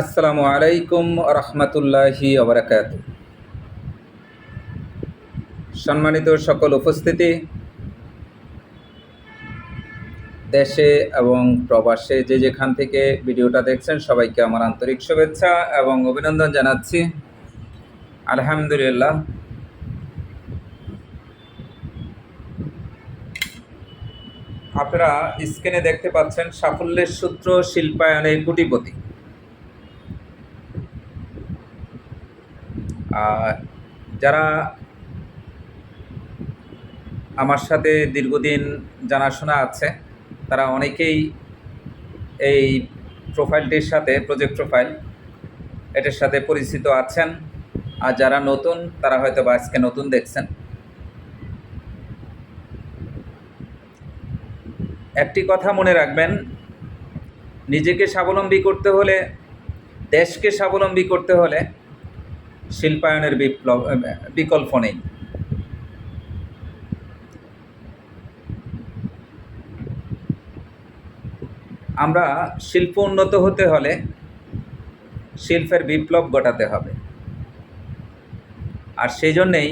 আসসালামু আলাইকুম রহমতুল্লাহি ওবরাকাত। সম্মানিত সকল উপস্থিতি, দেশে এবং প্রবাসে যে যেখান থেকে ভিডিওটা দেখছেন সবাইকে আমার আন্তরিক শুভেচ্ছা এবং অভিনন্দন জানাচ্ছি। আলহামদুলিল্লাহ। আপনারা স্ক্রিনে দেখতে পাচ্ছেন সাফল্যের সূত্র শিল্পায়নের কুটিপতি। যারা আমার সাথে দীর্ঘদিন জানাশোনা আছে, তারা অনেকেই এই প্রোফাইলটির সাথে, প্রজেক্ট প্রোফাইল এটার সাথে পরিচিত আছেন। আর যারা নতুন, তারা হয়তো বা আজকে নতুন দেখছেন। একটি কথা মনে রাখবেন, নিজেকে স্বাবলম্বী করতে হলে, দেশকে স্বাবলম্বী করতে হলে শিল্পায়নের বিপ্লব বিকল্প নেই। আমরা শিল্প উন্নত হতে হলে শিল্পের বিপ্লব ঘটাতে হবে। আর সেই জন্যেই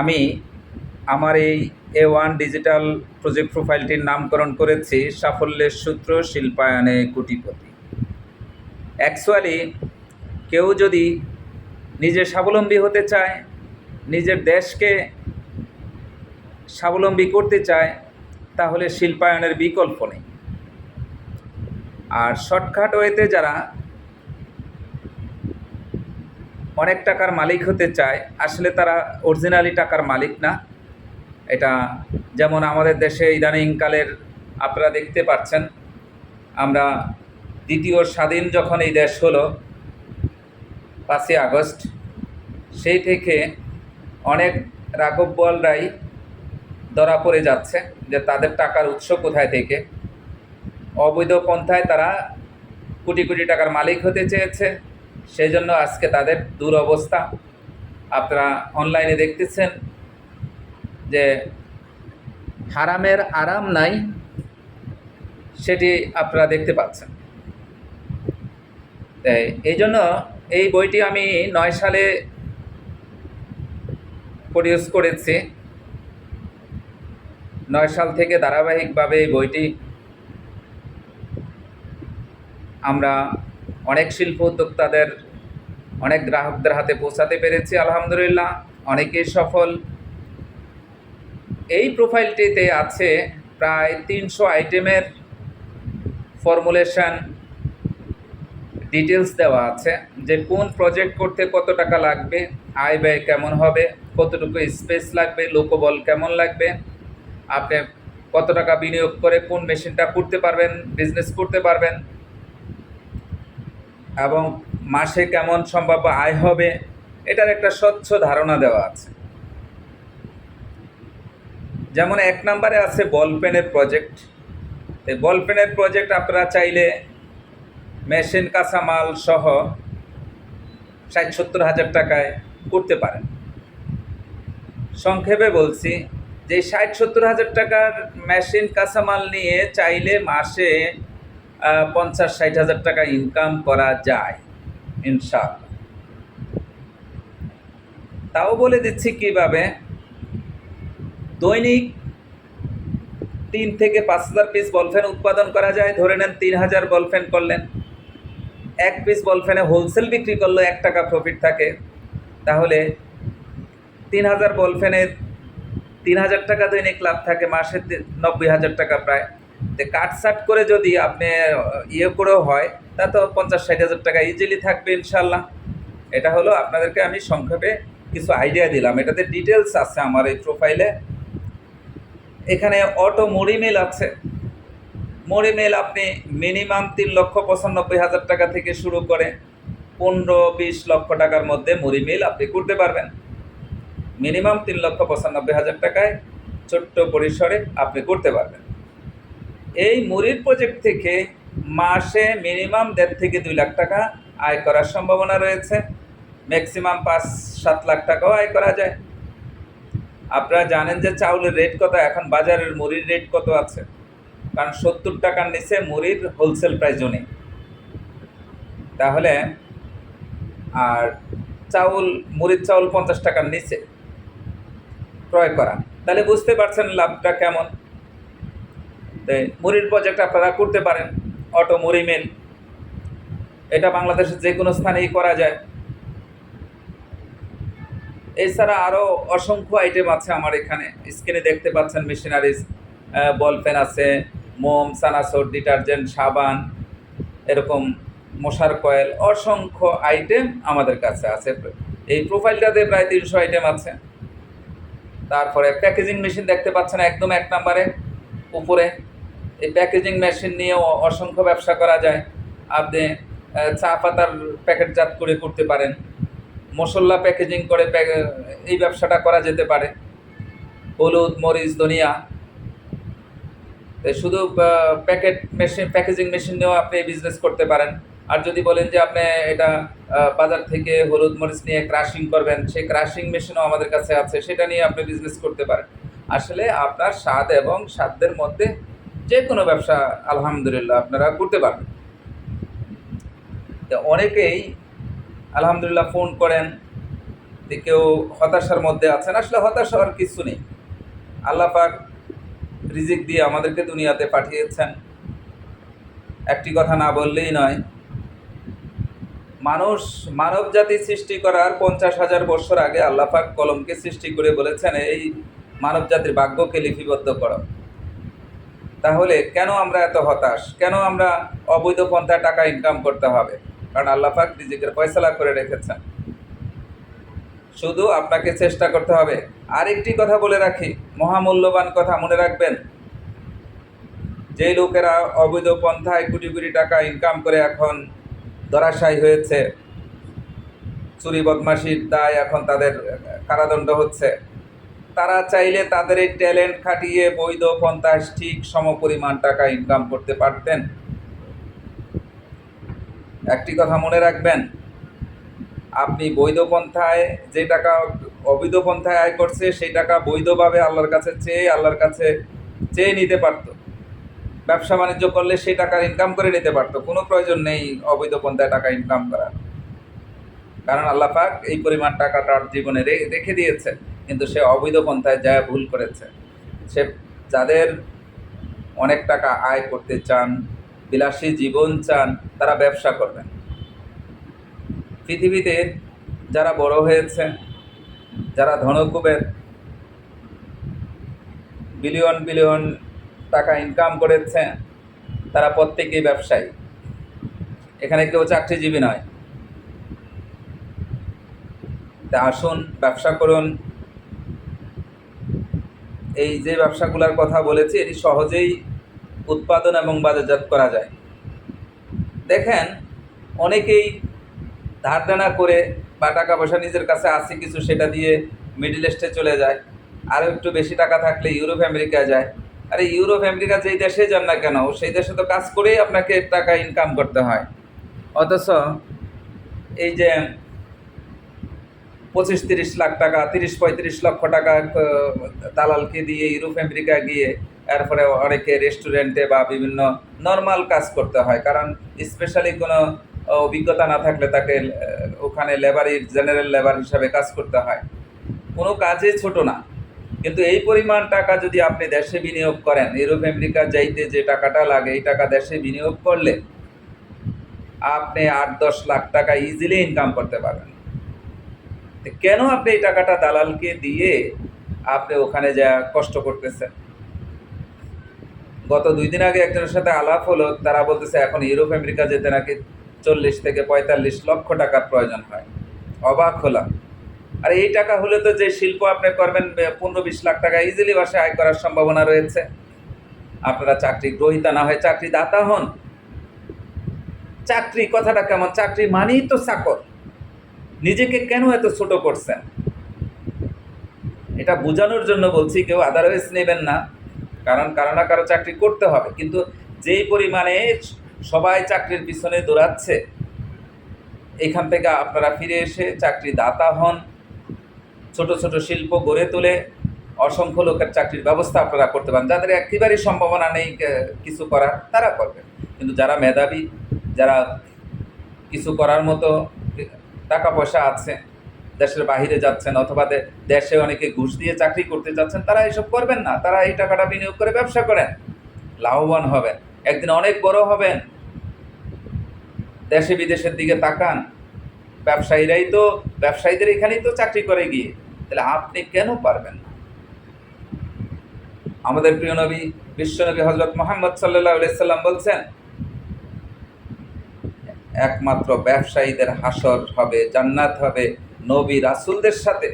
আমি আমার এই এ ওয়ান ডিজিটাল প্রজেক্ট প্রোফাইলটির নামকরণ করেছি সাফল্যের সূত্র শিল্পায়নে কোটিপতি। অ্যাকচুয়ালি কেউ যদি নিজে স্বাবলম্বী হতে চায়, নিজের দেশকে স্বাবলম্বী করতে চায়, তাহলে শিল্পায়নের বিকল্প নেই। আর শর্টকাট ওয়েতে যারা অনেক টাকার মালিক হতে চায়, আসলে তারা অরিজিনালি টাকার মালিক না। এটা যেমন আমাদের দেশে ইদানিংকালের আপনারা দেখতে পাচ্ছেন, আমরা দ্বিতীয় স্বাধীন যখন এই দেশ হলো পাঁচই আগস্ট। সেই থেকে অনেক রাঘব বলরাই ধরা পড়ে যাচ্ছে যে তাদের টাকার উৎস কোথায় থেকে। অবৈধ পন্থায় তারা কোটি কোটি টাকার মালিক হতে চেয়েছে। সেই জন্য আজকে তাদের দুরবস্থা। আপনারা অনলাইনে দেখতেছেন যে হারামের আরাম নাই, সেটি আপনারা দেখতে পাচ্ছেন। তাই এই জন্য এই বইটি আমি নয় সালে প্রডিউস করেছি। নয় সাল থেকে ধারাবাহিকভাবে এই বইটি আমরা অনেক শিল্প উদ্যোক্তাদের, অনেক গ্রাহকদের হাতে পৌঁছাতে পেরেছি, আলহামদুলিল্লাহ। অনেকেই সফল। এই প্রোফাইলটিতে আছে প্রায় তিনশো আইটেমের ফর্মুলেশন ডিটেলস দেওয়া আছে। যে কোন প্রজেক্ট করতে কত টাকা লাগবে, আয় ব্যয় কেমন হবে, কতটুকু স্পেস লাগবে, লোকবল কেমন লাগবে, আপনি কত টাকা বিনিয়োগ করে কোন মেশিনটা করতে পারবেন বিজনেস করতে পারবেন, এবং মাসে কেমন সম্ভাব্য আয় হবে, এটার একটা স্বচ্ছ ধারণা দেওয়া আছে। যেমন এক নম্বরে আছে বল পেনের প্রজেক্ট এই বল পেনের প্রজেক্ট আপনারা চাইলে মেশিন কাঁচামাল সহ ষাট, সত্তর হাজার টাকায় করতে পারেন। সংক্ষেপে বলছি, যে ষাট, সত্তর হাজার টাকার মেশিন, কাঁচামাল নিয়ে চাইলে মাসে পঞ্চাশ, ষাট হাজার টাকা ইনকাম করা যায়, ইনশাআল্লাহ। তাও বলে দিচ্ছি কীভাবে, দৈনিক তিন থেকে পাঁচ হাজার পিস বলফেন উৎপাদন করা যায়। ধরে নেন তিন হাজার বলফেন করলেন। এক পিস বলফেনে হোলসেল বিক্রি করল এক টাকা প্রফিট থাকে। তাহলে তিন হাজার বলফেনে তিন হাজার টাকা দৈনিক লাভ থাকে, মাসে নব্বই হাজার টাকা প্রায়। তো কাটসাট করে যদি আপনি ইয়ে করেও হয়, তা তো পঞ্চাশ ষাট হাজার টাকা ইজিলি থাকবে ইনশাল্লাহ এটা হলো আপনাদেরকে আমি সংক্ষেপে কিছু আইডিয়া দিলাম। এটাতে ডিটেলস আছে আমার এই প্রোফাইলে এখানে অটো মুড়ি মিল আছে। মুড়ি মিল আপনি মিনিমাম তিন লক্ষ পঁচানব্বই হাজার টাকা থেকে শুরু করে পনেরো, বিশ লক্ষ টাকার মধ্যে মুড়ি মিল আপনি করতে পারবেন। মিনিমাম তিন লক্ষ পঁচানব্বই হাজার টাকায় ছোট্ট পরিসরে আপনি করতে পারবেন। এই মুড়ির প্রজেক্ট থেকে মাসে মিনিমাম দেড় থেকে দুই লাখ টাকা আয় করার সম্ভাবনা রয়েছে। ম্যাক্সিমাম পাঁচ, সাত লাখ টাকাও আয় করা যায়। আপনারা জানেন যে চাউলের রেট কত, এখন বাজারের মুড়ির রেট কত আছে। কারণ সত্তর টাকার নিচে মুড়ির হোলসেল প্রাইসও নেই তাহলে, আর চাউল, মুড়ির চাউল পঞ্চাশ টাকার নিচে ক্রয় করা। তাহলে বুঝতে পারছেন লাভটা কেমন। তো মুড়ির প্রজেক্ট আপনারা করতে পারেন। অটো, মুড়ি, মিল। এটা বাংলাদেশের যে কোনো স্থানেই করা যায়। এছাড়া আরও অসংখ্য আইটেম আছে আমার এখানে। স্ক্রিনে দেখতে পাচ্ছেন মেশিনারিজ বল পেন আছে। মোম সানাসোর ডিটারজেন্ট, সাবান, এরকম মশার কয়েল, অসংখ্য আইটেম আমাদের কাছে আছে। এই প্রোফাইলটাতে প্রায় তিনশো আইটেম আছে। তারপরে প্যাকেজিং মেশিন দেখতে পাচ্ছেন একদম এক নম্বরে, উপরে। এই প্যাকেজিং মেশিন নিয়েও অসংখ্য ব্যবসা করা যায়। আপনি চা পাতার প্যাকেটজাত করে করতে পারেন। মশলা প্যাকেজিং করে এই ব্যবসাটা করা যেতে পারে। হলুদ, মরিচ, ধনিয়া শুধু প্যাকেট মেশিন প্যাকেজিং মেশিন নিয়েও আপনি বিজনেস করতে পারেন। আর যদি বলেন যে আপনি এটা বাজার থেকে হলুদ মরিচ নিয়ে ক্রাশিং করবেন, সেই ক্রাশিং মেশিনও আমাদের কাছে আছে, সেটা নিয়ে আপনি বিজনেস করতে পারেন। আসলে আপনার স্বাদ এবং সাধ্যের মধ্যে যে কোনো ব্যবসা, আলহামদুলিল্লাহ, আপনারা করতে পারবেন। তো অনেকেই আলহামদুলিল্লাহ ফোন করেন, যে কেউ হতাশার মধ্যে আছেন। আসলে হতাশ হওয়ার কিছু নেই। আল্লাহ পাক রিজিক দিয়ে আমাদেরকে দুনিয়াতে পাঠিয়েছেন। একটি কথা না বললেই নয়, মানুষ মানব জাতি সৃষ্টি করার পঞ্চাশ হাজার বছর আগে আল্লাহ পাক কলমকে সৃষ্টি করে বলেছেন, এই মানব জাতির ভাগ্যকে লিপিবদ্ধ করো। তাহলে কেন আমরা এত হতাশ? কেন আমরা অবৈধ পন্থায় টাকা ইনকাম করতে হবে? কারণ আল্লাহ পাক রিজিকের ফয়সালা করে রেখেছেন। শুধু আপনাকে চেষ্টা করতে হবে। আরেকটি কথা বলে রাখি, মহামূল্যবান কথা মনে রাখবেন। যে লোকেরা অবৈধ পন্থায় কোটি কোটি টাকা ইনকাম করে এখন ধরাশায়ী হয়েছে, চুরি বদমাশির দায় এখন তাদের কারাদণ্ড হচ্ছে, তারা চাইলে তাদের এই ট্যালেন্ট খাটিয়ে বৈধ পন্থায় ঠিক সমপরিমাণ টাকা ইনকাম করতে পারতেন। একটি কথা মনে রাখবেন আপনি বৈধ পন্থায় যে টাকা অবৈধ পন্থায় আয় করছে, সেই টাকা বৈধভাবে আল্লাহর কাছে চেয়ে, আল্লাহর কাছে চেয়ে নিতে পারতো। ব্যবসা বাণিজ্য করলে সেই টাকার ইনকাম করে নিতে পারতো। কোনো প্রয়োজন নেই অবৈধ পন্থায় টাকা ইনকাম করার। কারণ আল্লাহ পাক এই পরিমাণ টাকা তার জীবনে রেখে দিয়েছে কিন্তু সে অবৈধ পন্থায় যা ভুল করেছে, সে যাদের অনেক টাকা আয় করতে চান, বিলাসী জীবন চান, তারা ব্যবসা করবেন। পৃথিবীতে যারা বড় হয়েছে, যারা ধনকুবের বিলিয়ন বিলিয়ন টাকা ইনকাম করেছে, তারা প্রত্যেকেই ব্যবসায়ী। এখানে কেউ চাকরিজীবী নয়। তা আসুন, ব্যবসা করুন। এই যে ব্যবসাগুলোর কথা বলেছি, এটি সহজেই উৎপাদন এবং বাজারজাত করা যায়। দেখেন, অনেকেই ধার দেনা করে বা টাকা পয়সা নিজের কাছে আছে কিছু, সেটা দিয়ে মিডিল ইস্টে চলে যায়। আরও একটু বেশি টাকা থাকলে ইউরোপ আমেরিকা যায়। আরে ইউরোপ আমেরিকা যেই দেশে যান না কেন, সেই দেশে তো কাজ করেই আপনাকে টাকা ইনকাম করতে হয়। অথচ এই যে পঁচিশ তিরিশ লাখ টাকা, তিরিশ পঁয়ত্রিশ লক্ষ টাকা দালালকে দিয়ে ইউরোপ আমেরিকা গিয়ে এরপরে অনেকে রেস্টুরেন্টে বা বিভিন্ন নর্মাল কাজ করতে হয়। কারণ স্পেশালি কোনো অভিজ্ঞতা না থাকলে তাকে ওখানে লেবারি, জেনারেল লেবার হিসাবে কাজ করতে হয়। কোনো কাজে ছোট না। কিন্তু এই পরিমাণ টাকা যদি আপনি দেশে বিনিয়োগ করেন, ইউরোপ, আমেরিকা যাইতে যে টাকাটা লাগে, এই টাকা দেশে বিনিয়োগ করলে আপনি আট, দশ লাখ টাকা ইজিলি ইনকাম করতে পারবেন। কেন আপনি এই টাকাটা দালালকে দিয়ে আপনি ওখানে যা কষ্ট করতেছেন? গত দুই দিন আগে একজনের সাথে আলাপ হলো, তারা বলতেছে, এখন ইউরোপ, আমেরিকা যেতে নাকি চল্লিশ থেকে পঁয়তাল্লিশ লক্ষ টাকার প্রয়োজন হয়। অবাক হলাম। আর এই টাকা হলে তো যে শিল্প আপনি করবেন পনেরো বিশ লাখ টাকা ইজিলি বাসায় আয় করার সম্ভাবনা রয়েছে। আপনারা চাকরি গ্রহিতা না হয় চাকরি দাতা হন। চাকরি কথাটা কেমন? চাকরি মানেই তো চাকর। নিজেকে কেন এত ছোট করছেন? এটা বোঝানোর জন্য বলছি, কেউ আদারওয়াইজ নেবেন না। কারণ কারও না কারও চাকরি করতে হবে। কিন্তু যেই পরিমাণে সবাই চাকরির পিছনে দৌড়াচ্ছে। এখান থেকে আপনারা ফিরে এসে চাকরি দাতা হন। ছোট ছোট শিল্প গড়ে তোলে অসংখ্য লোকের চাকরির ব্যবস্থা আপনারা করতে পারেন। যাদের একেবারেই সম্ভাবনা নেই কিছু করার, তারা করবেন। কিন্তু যারা মেধাবী, যারা কিছু করার মতো টাকা পয়সা আছে, দেশের বাইরে যাচ্ছেন অথবা দেশে অনেকে ঘুষ দিয়ে চাকরি করতে যাচ্ছেন, তারা এসব করবেন না। তারা এই টাকাটা বিনিয়োগ করে ব্যবসা করেন। লাভবান হবেন। একদিন অনেক বড় হবেন। দেশে বিদেশের দিকে তাকান, ব্যবসায়ীরাই তো, ব্যবসায়ীদের এখানেই তো চাকরি করে গিয়ে। তাহলে আপনি কেন পারবেন না? আমাদের প্রিয় নবী বিশ্বনবী হজরত মোহাম্মদ সাল্লাহ সাল্লাম বলছেন, একমাত্র ব্যবসায়ীদের হাসর হবে, জান্নাত হবে নবী রাসুলদের সাথে।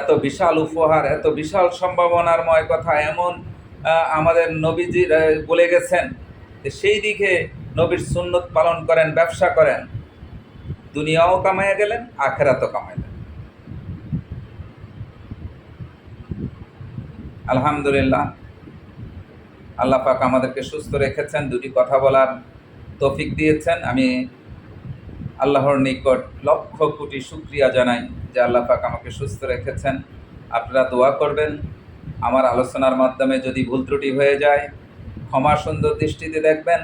এত বিশাল উপহার, এত বিশাল সম্ভাবনারময় কথা এমন আমাদের নবীজি বলে গেছেন সেই দিকে নবীর সুন্নত পালন করেন, ব্যবসা করেন, দুনিয়াও কামাইয়া গেলেন, আখেরাতও কামাইলেন আলহামদুলিল্লাহ, আল্লাহ পাক আমাদেরকে সুস্থ রেখেছেন, দুটি কথা বলার তৌফিক দিয়েছেন। আমি আল্লাহর নিকট লক্ষ কোটি শুক্রিয়া জানাই যে আল্লাহ পাক আমাকে সুস্থ রেখেছেন। আপনারা দোয়া করবেন, আমার আলোচনার মাধ্যমে যদি ভুল ত্রুটি হয়ে যায়, ক্ষমা সুন্দর দৃষ্টিতে দেখবেন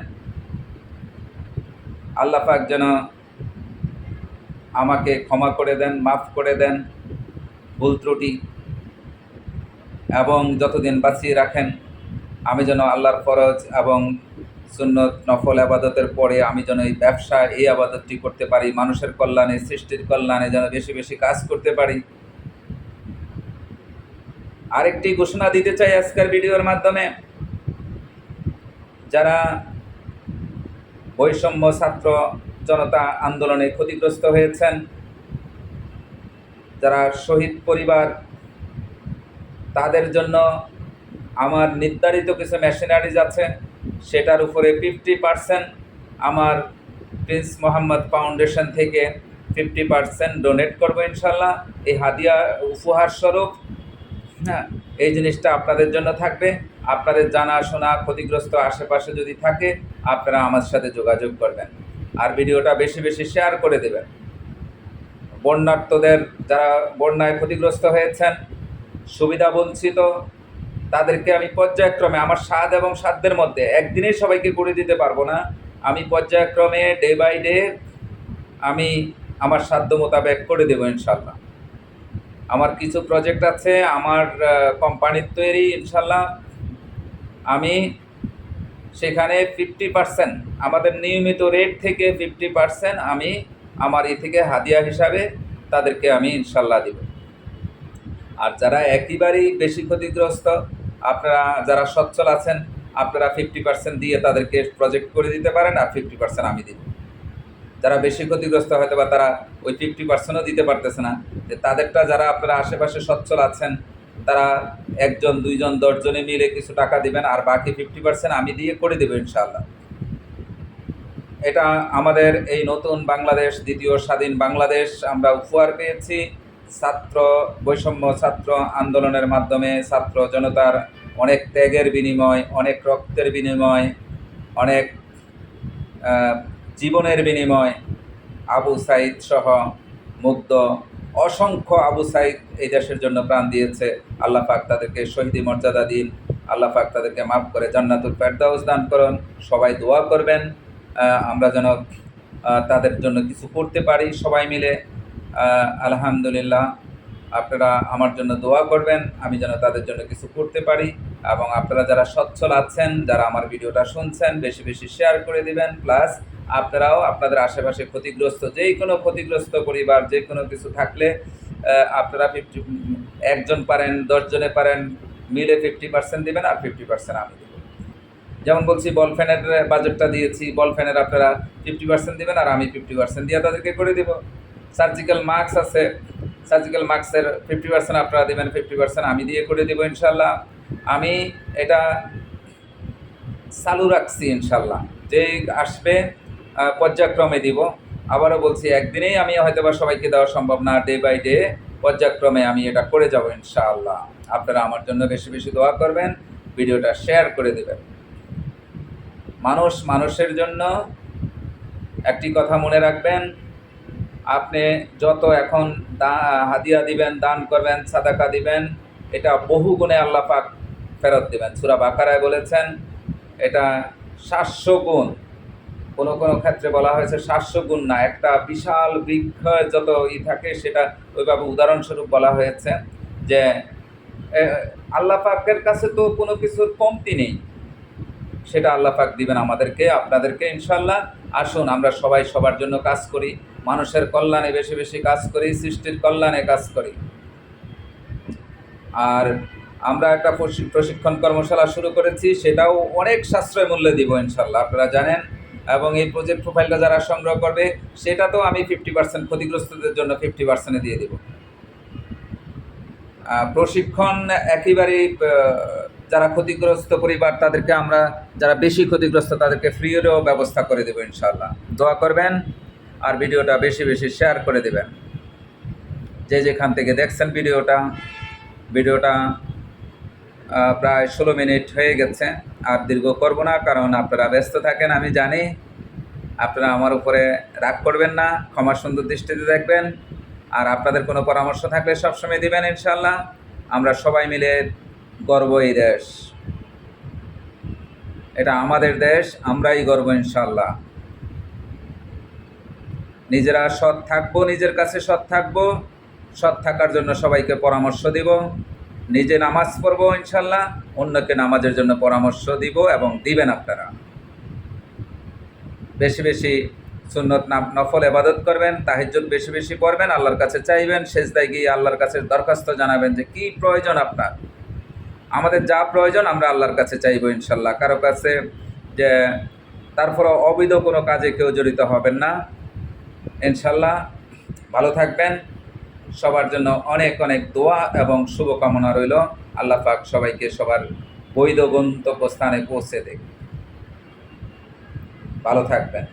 আল্লাহ পাক যেন আমাকে ক্ষমা করে দেন, মাফ করে দেন ভুল ত্রুটি এবং যতদিন বাঁচিয়ে রাখেন, আমি যেন আল্লাহর ফরজ এবং সুন্নত নফল আবাদতের পরে আমি যেন এই ব্যবসা, এই আবাদতটি করতে পারি, মানুষের কল্যাণে, সৃষ্টির কল্যাণে যেন বেশি বেশি কাজ করতে পারি। আরেকটি ঘোষণা দিতে চাই আজকের ভিডিওর মাধ্যমে। যারা বৈষম্য ছাত্র জনতা আন্দোলনে ক্ষতিগ্রস্ত হয়েছেন। যারা শহীদ পরিবার, তাদের জন্য আমার নির্ধারিত কিছু মেশিনারিজ আছে, সেটার উপরে ফিফটি পার্সেন্ট আমার প্রিন্স মোহাম্মদ ফাউন্ডেশন থেকে ফিফটি পার্সেন্ট ডোনেট করব ইনশাল্লাহ। এই হাদিয়া উপহার স্বরূপ হ্যাঁ এই জিনিসটা আপনাদের জন্য থাকবে। আপনাদের জানাশোনা ক্ষতিগ্রস্ত আশেপাশে যদি থাকে, আপনারা আমার সাথে যোগাযোগ করবেন আর ভিডিওটা বেশি বেশি শেয়ার করে দেবেন। বন্যার্থদের যারা বন্যায় ক্ষতিগ্রস্ত হয়েছেন, সুবিধা বঞ্চিত, তাদেরকে আমি পর্যায়ক্রমে, আমার স্বাদ এবং সাধ্যের মধ্যে একদিনেই সবাইকে করে দিতে পারব না। আমি পর্যায়ক্রমে ডে বাই ডে আমি আমার সাধ্য মোতাবেক করে দেবো ইনশাল্লাহ আমার কিছু প্রজেক্ট আছে, আমার কোম্পানির তৈরি ইনশাল্লাহ আমি সেখানে ফিফটি পার্সেন্ট আমাদের নিয়মিত রেট থেকে ফিফটি পার্সেন্ট আমি আমার এ থেকে হাদিয়া হিসাবে তাদেরকে আমি ইনশাল্লাহ দিব। আর যারা একেবারেই বেশি ক্ষতিগ্রস্ত, আপনারা যারা সচ্ছল আছেন, আপনারা ফিফটি পার্সেন্ট দিয়ে তাদেরকে প্রজেক্ট করে দিতে পারেন, আর ফিফটি পার্সেন্ট আমি দিব। যারা বেশি ক্ষতিগ্রস্ত হয়তো বা তারা ওই ফিফটি পার্সেন্টও দিতে পারতেছে না, যে তাদেরটা যারা আপনারা আশেপাশে সচ্ছল আছেন, তারা একজন, দুইজন, দশজনে মিলে কিছু টাকা দিবেন আর বাকি ফিফটি পার্সেন্ট আমি দিয়ে করে দেবো ইনশাআল্লাহ। এটা আমাদের এই নতুন বাংলাদেশ, দ্বিতীয় স্বাধীন বাংলাদেশ, আমরা উপহার পেয়েছি। ছাত্র বৈষম্য, ছাত্র আন্দোলনের মাধ্যমে ছাত্র জনতার অনেক ত্যাগের বিনিময়, অনেক রক্তের বিনিময়, অনেক জীবনের বিনিময় আবু সাইদ সহ মুগ্ধ অসংখ্য আবু সাইদ এই দেশের জন্য প্রাণ দিয়েছে। আল্লাহ পাক তাদেরকে শহীদি মর্যাদা দিন। আল্লাহ পাক তাদেরকে মাফ করে জান্নাতুল ফেরদাউস দান করুন। সবাই দোয়া করবেন। আমরা যেন তাদের জন্য কিছু করতে পারি সবাই মিলে। আলহামদুলিল্লাহ। আপনারা আমার জন্য দোয়া করবেন। আমি যেন তাদের জন্য কিছু করতে পারি এবং আপনারা যারা সচ্ছল আছেন, যারা আমার ভিডিওটা শুনছেন, বেশি বেশি শেয়ার করে দিবেন। প্লাস আপনারাও আপনাদের আশেপাশে ক্ষতিগ্রস্ত যেই কোনো ক্ষতিগ্রস্ত পরিবার যে কোনো কিছু থাকলে আপনারা ফিফটি একজন পারেন, দশজনে পারেন, মিলে ফিফটি পার্সেন্ট দেবেন আর ফিফটি পার্সেন্ট আমি দেবো। যেমন বলছি বল ফ্যানের বাজেটটা দিয়েছি বল ফ্যানের আপনারা ফিফটি পার্সেন্ট দেবেন আর আমি ফিফটি পার্সেন্ট দিয়ে তাদেরকে করে দেবো। সার্জিক্যাল মাস্ক আছে সার্জিক্যাল মাস্কের ফিফটি পার্সেন্ট আপনারা দেবেন ফিফটি পার্সেন্ট আমি দিয়ে করে দেবো ইনশাল্লাহ আমি এটা চালু রাখছি ইনশাল্লাহ যে আসবে পর্যায়ক্রমে দিব। আবারও বলছি, একদিনেই আমি হয়তো বা সবাইকে দেওয়া সম্ভব না ডে বাই ডে পর্যায়ক্রমে আমি এটা করে যাব ইনশাআল্লাহ। আপনারা আমার জন্য বেশি বেশি দোয়া করবেন, ভিডিওটা শেয়ার করে দেবেন। মানুষ মানুষের জন্য একটি কথা মনে রাখবেন, আপনি যত এখন দা- হাদিয়া দিবেন, দান করবেন, সাদাকা দিবেন, এটা বহু গুণে আল্লাহ পাক ফেরত দিবেন। সুরা বাকারায় বলেছেন, এটা সাতশো গুণ কোনো কোনো ক্ষেত্রে বলা হয়েছে সাতশো গুণ না। একটা বিশাল বৃক্ষ যত ই থাকে, সেটা ওইভাবে উদাহরণস্বরূপ বলা হয়েছে যে আল্লাহ পাকের কাছে তো কোনো কিছুর কমতি নেই। সেটা আল্লাহ পাক দিবেন আমাদেরকে, আপনাদেরকে ইনশাল্লাহ আসুন, আমরা সবাই সবার জন্য কাজ করি। মানুষের কল্যাণে বেশি বেশি কাজ করি, সৃষ্টির কল্যাণে কাজ করি। আর আমরা একটা প্রশি- প্রশিক্ষণ কর্মশালা শুরু করেছি, সেটাও অনেক সাশ্রয় মূল্যে দিব ইনশাল্লাহ আপনারা জানেন এবং এই প্রজেক্ট প্রোফাইলটা যারা সংগ্রহ করবে, সেটা তো আমি ফিফটি পার্সেন্ট ক্ষতিগ্রস্তদের জন্য ফিফটি পার্সেন্টে দিয়ে দিব। প্রশিক্ষণ একেবারেই যারা ক্ষতিগ্রস্ত পরিবার, তাদেরকে আমরা, যারা বেশি ক্ষতিগ্রস্ত, তাদেরকে ফ্রিরও ব্যবস্থা করে দেবো ইনশাল্লাহ দোয়া করবেন আর ভিডিওটা বেশি বেশি শেয়ার করে দেবেন। যে যেখান থেকে দেখছেন ভিডিওটা ভিডিওটা প্রায় ষোলো মিনিট হয়ে গেছে, আর দীর্ঘ করব না, কারণ আপনারা ব্যস্ত থাকেন, আমি জানি। আপনারা আমার উপরে রাগ করবেন না ক্ষমা সুন্দর দৃষ্টিতে দেখবেন, আর আপনাদের কোনো পরামর্শ থাকলে সবসময় দিবেন ইনশাল্লাহ আমরা সবাই মিলে গর্ব এই দেশ। এটা আমাদের দেশ, আমরাই গর্ব ইনশাল্লাহ নিজেরা সৎ থাকব, নিজের কাছে সৎ থাকব, সৎ থাকার জন্য সবাইকে পরামর্শ দিব। নিজে নামাজ পড়ব ইনশাল্লাহ, অন্যকে নামাজের জন্য পরামর্শ দিব এবং দিবেন আপনারা। বেশি বেশি সুন্নত নফল এবাদত করবেন, তাহিজ্জুদ বেশি বেশি পড়বেন, আল্লাহর কাছে চাইবেন শেষদায় গিয়ে আল্লাহর কাছে দরখাস্ত জানাবেন যে কি প্রয়োজন আপনার। আমাদের যা প্রয়োজন আমরা আল্লাহর কাছে চাইব ইনশাল্লাহ। কারও কাছে যে তারপর অবৈধ কোনো কাজে কেউ জড়িত হবেন না। ইনশাল্লাহ ভালো থাকবেন। সবার জন্য অনেক অনেক দোয়া এবং শুভকামনা রইল। আল্লাহ পাক সবাইকে সবার বৈধ গন্তব্য স্থানে পৌঁছে দেখ ভালো থাকবেন।